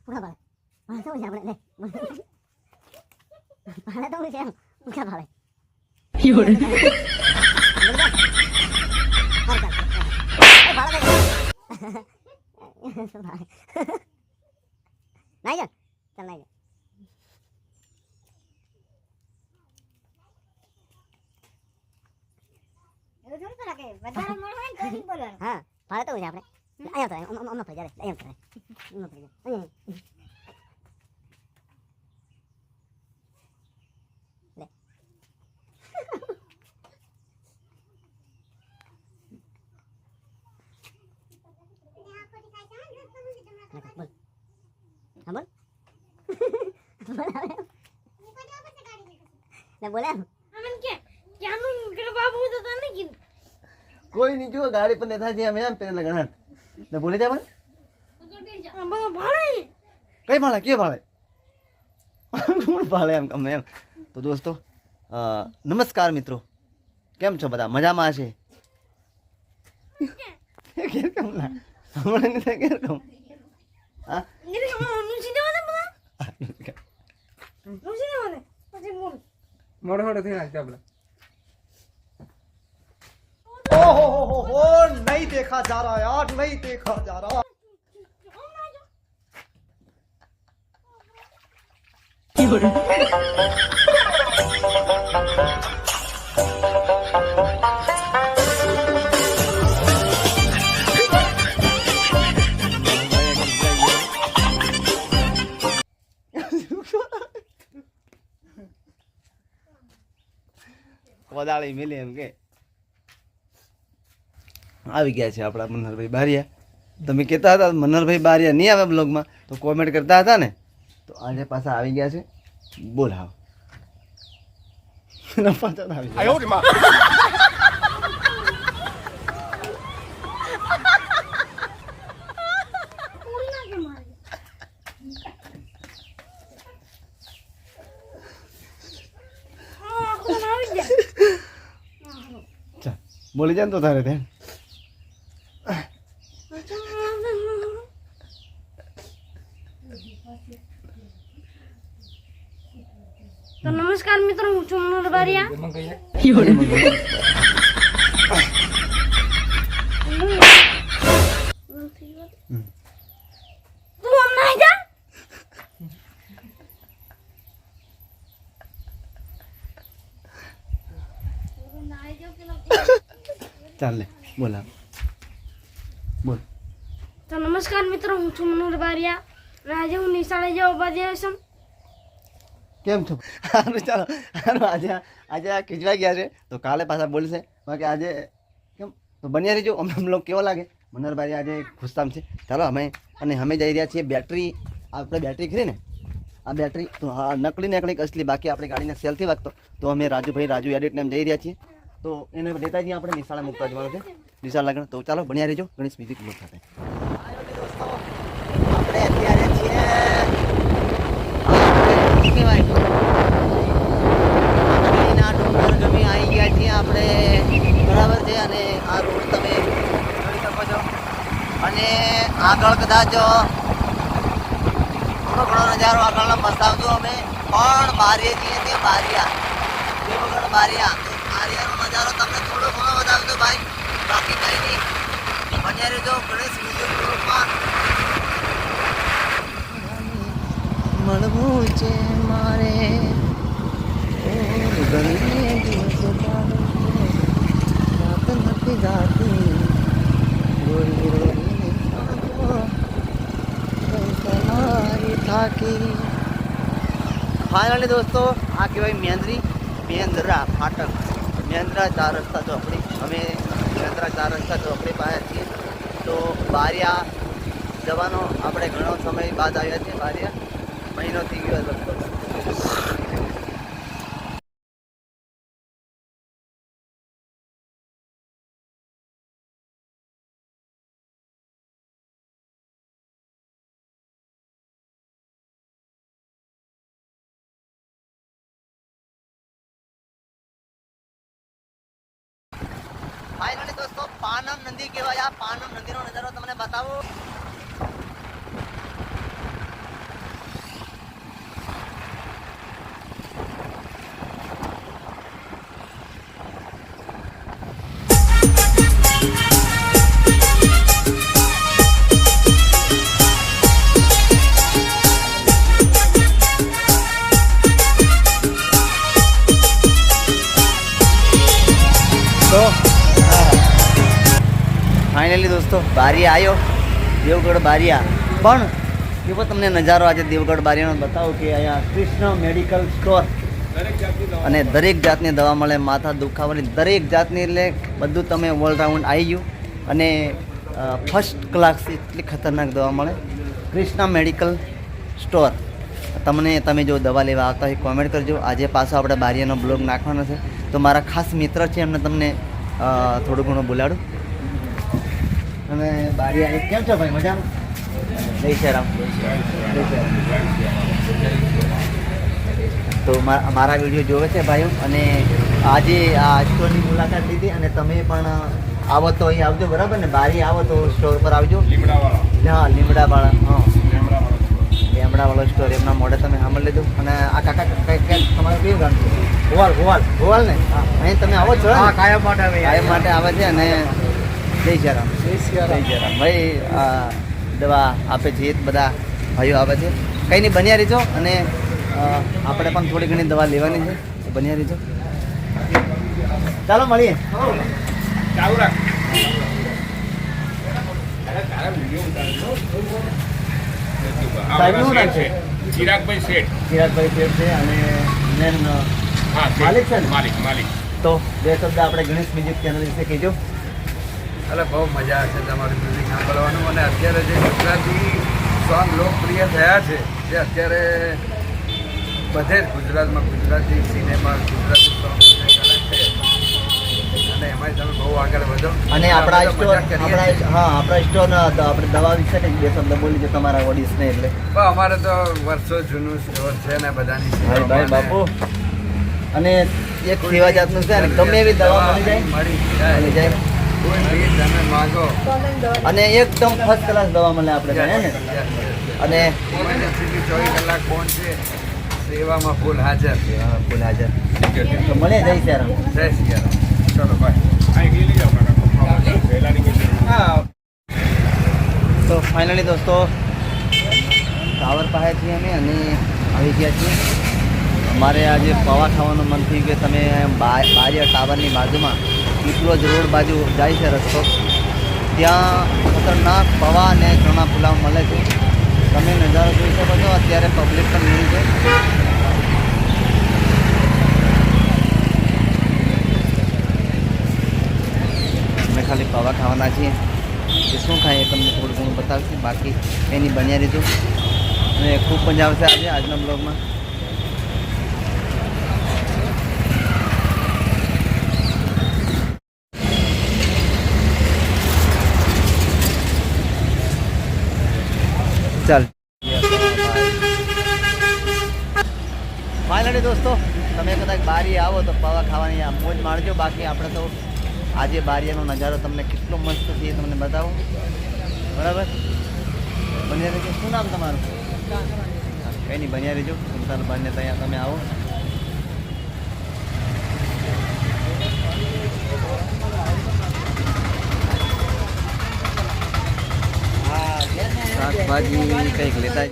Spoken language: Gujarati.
ઊભા ભાવે ભાવે તો આપણે લે ભાવે તો છે એમ ઉભા ભાવે નહીં જાન ચાલ નહીં જાન એવું થોડું કરાય કે વધારે મોડું હોય ને તો નહીં બોલવાનું. હા ભાવે તો છે આપણે અહીંયા તો અમ અમ ફરી જાય અહીંયા ફરી અહીંયા ફરી જાય અહીંયા લે બોલ લે બોલે એમ કે ક્યાંનું પેલો બાબુ તો તને કીધું? કોઈ નહીં જો ગાડી પર નેતા જે અમે એમ પેલા ગણા ને બોલે જા મને આ ભાડે કઈ ભાડે? કે ભાડે? કોણ ભાડે એમ ગમે એમ? તો દોસ્તો અ, નમસ્કાર મિત્રો. કેમ છો બધા? મજામાં છે ઘેર કેમ ના? હમણાં નહીં ઘેર કેમ હા? હું સીધે મને બધા? હું સીધે મને પછી બોલ. મોડો મોડો થઈ નાખતા આપણે. ઓહો નહીં દેખા જા રહા યાર નહીં દેખા જા રહા You're કોદાળી મિલે એમ કે. આવી ગયા છે આપણા મનહરભાઈ બારિયા. તમે કહેતા હતા મનહરભાઈ બારિયા નહીં આવે બ્લોગમાં તો કોમેન્ટ કરતા હતા ને? તો આજે પાછા આવી ગયા છે. બોલાવ પાછા આવી બોલી જાય ને તો તારે ત્યાં. તો નમસ્કાર મિત્રો હું છું મનોહર બારિયા એમાં કહીએ તું આમ નાઈ જા ચાલ લે બોલા બોલ. તો નમસ્કાર મિત્રો હું છું મનોહર બારિયા અને આજે હું નિશાળે જવા બાજુ છું. કેમ છો? સારું ચાલો. સારું આજે આજે આ ખીચવાઈ ગયા છે તો કાલે પાછા બોલશે. બાકી આજે કેમ? તો બન્યા રહીજો અમને બ્લોગ કેવો લાગે? મનરભાઈ આજે ખુશતામ છે. ચાલો અમે અને અમે જઈ રહ્યા છીએ બેટરી આપણે બેટરી ખરી ને? આ બેટરી તો હા નકલી નકલી અસલી બાકી આપણે ગાડીને સેલથી વાગતો. તો અમે રાજુભાઈ રાજુ એડિટને એમ જઈ રહ્યા છીએ. તો એને લેતા જઈએ આપણે નિશાળા મૂકવા જવાનું છે. નિશાળ લાગણ તો ચાલો, બન્યા રહેજો. ગણેશ મ્યુઝિક બ્લોગ સાથે. આપણે બરાબર છે અને આ રોડ તમે જોઈ શકો છો અને આગળ કદાચ થોડો ઘણો નજારો આગળનો મસ્ત અમે. પણ બારીએ છીએ તે બારિયા. દેવગઢ બારિયા. બારિયાનો નજારો તમને થોડો ઘણો બતાવજો ભાઈ. બાકી કંઈ નહીં ગણેશ મળવું છે મારે ગરમી દિવસ. રાત નથી રોઈને થાકો. તમારી થાકી ફાઇનલી દોસ્તો આ કહેવાય મેંદરી મેંદરા ફાટક મેંદરા ચાર રસ્તા ચોકડી. અમે મેંદરા ચાર રસ્તા ચોકડી પાસે છીએ તો બારિયા જવાનો આપણે ઘણો સમય બાદ આવ્યા છીએ. બારિયા મહિનો થઈ ગયો લગભગ. પાનમ નદી કહેવાય. આ પાનમ નદીનો નજારો તમને બતાવો. દોસ્તો બારી આવ્યો દેવગઢ બારિયા. પણ એવો તમને નજારો આજે દેવગઢ બારિયાનો બતાવો કે અહીંયા કૃષ્ણ મેડિકલ સ્ટોર. અને દરેક જાતની દવા મળે, માથા દુખાવાની દરેક જાતની, એટલે બધું તમે ઓલરાઉન્ડ આવી ગયું. અને ફર્સ્ટ ક્લાસ એટલી ખતરનાક દવા મળે. Krishna medical store. તમને, તમે જો દવા લેવા આવતા હોય કોમેન્ટ કરજો. આજે પાછો આપણે બારિયાનો બ્લોગ નાખવાનો છે. તો મારા ખાસ મિત્ર છે એમને તમને થોડું ઘણું બોલાડું. અને બારિયા કેમ છો ભાઈ? મજામાં? જય શ્રી. તો મા- મારા વીડિયો જોવે છે ભાઈઓ અને આજે આ સ્ટોરની મુલાકાત લીધી અને તમે પણ આવો તો અહીં આવજો બરાબર ને? બારી આવો તો સ્ટોર પર આવજો. હા લીમડાવાળા હા. લીમડાવાળો સ્ટોર. એમના મોઢે તમે સાંભળી લીધું. અને આ કાકા કઈ કઈ તમારું કયું ગામ છે? ગોવાલ ગોવાલ ગોવાલ ને? હા અહીં તમે આવો છો? કાયમ માટે આવે કાયમ માટે આવે છે અને જય શ્રી જય શ્રી ભાઈ દવા આપે છે બધા ભાઈઓ આવે છે. કંઈ નહીં બન્યા રહેજો અને આપણે પણ થોડી ઘણી દવા લેવાની છે તો બન્યા રહેજો. ચાલો મળીએ? ચિરાગભાઈ શેઠ. ચિરાગભાઈ શેઠ છે અને મેન માલિક છે માલિક માલિક. તો બે શબ્દ આપણે ગણેશ બીજી ચેનલ વિશે કહેજો. એટલે બહુ મજા આવે છે તમારી મ્યુઝિક સાંભળવાનું. અને અત્યારે જે ગુજરાતી સોંગ લોકપ્રિય થયા છે જે અત્યારે બધે જ ગુજરાતમાં ગુજરાતી સિનેમા ગુજરાતી સોંગ છે અને એમાં તમે બહુ આગળ વધો. અને આપણા સ્ટોર આપણા. હા આપણા સ્ટોર આપણે દવા વિશે કંઈક બે શબ્દ બોલી જો તમારા ઓડિશને એટલે. પણ અમારે તો વર્ષો જૂનું સ્ટોર છે ને બધાની ભાઈ બાપુ. અને એક સેવા જાતનું છે ને ગમે એવી દવા મળી જાય. મળી જાય. અને એકદમ ફર્સ્ટ ક્લાસ દવા મળે આપણે હે ને? અને ચોવીસ કલાક ફોન છે સેવામાં ફૂલ હાજર. ફૂલ હાજર. તો મળે જય સિયારામ. જય સિયારામ. રામ ચલો કોઈ તો ફાઇનલી દોસ્તો ટાવર પાસે છીએ અમે અને આવી ગયા છીએ. અમારે આજે પવા ખાવાનું મન થયું કે તમે બારિયા ટાવરની બાજુમાં પીપલોજ રોડ બાજુ જાય છે રસ્તો. ત્યાં ખતરનાક પૌવા અને ચણા પુલાવ મળે છે. તમે નજારો જોઈ શકો છો, અત્યારે પબ્લિક પણ નહીં છે. અમે ખાલી પૌવા ખાવાના છીએ. એ શું ખાઈએ તમને થોડું ઘણું બતાવશે. બાકી એની બન્યા લીધું અને ખૂબ મજા આવશે આજે આજના બ્લોગમાં. ચાલ. ફાઇનલી દોસ્તો તમે કદાચ બારી આવો તો પવા ખાવાની આ મોજ માણજો. બાકી આપણે તો આજે બારીયાનો નજારો તમને કેટલો મસ્ત છે એ તમને બતાવો. બરાબર? બન્યા રહેજો. શું નામ તમારું? કંઈ નહીં બન્યા રહેજો. સુલતાન બને ત્યાં તમે આવો. શાકભાજી કંઈક લેતા